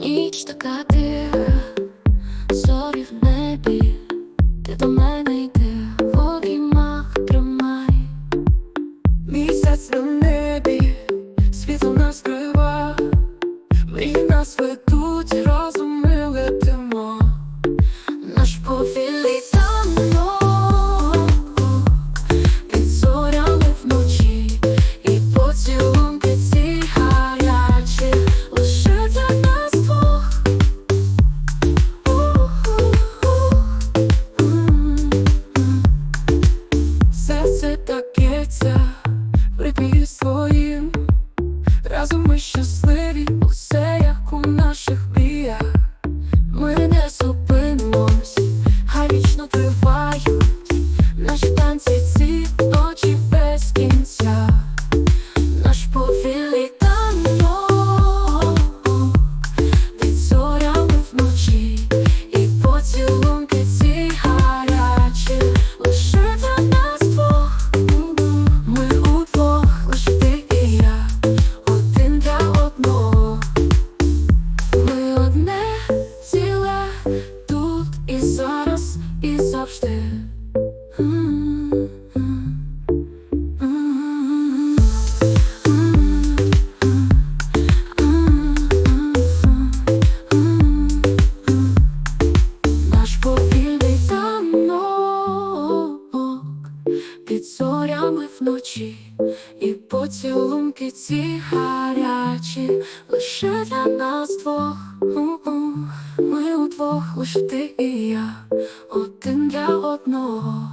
чекати, зорі в небі, ти до мене йди, в обіймах тримай. Місяць на небі, світло нас крива, мрії нас ведуть, разом Разом ми щасливі, усе як у наших під зорями вночі, і поцілунки ці гарячі лише для нас двох. Ми удвох, лише ти і я, один для одного.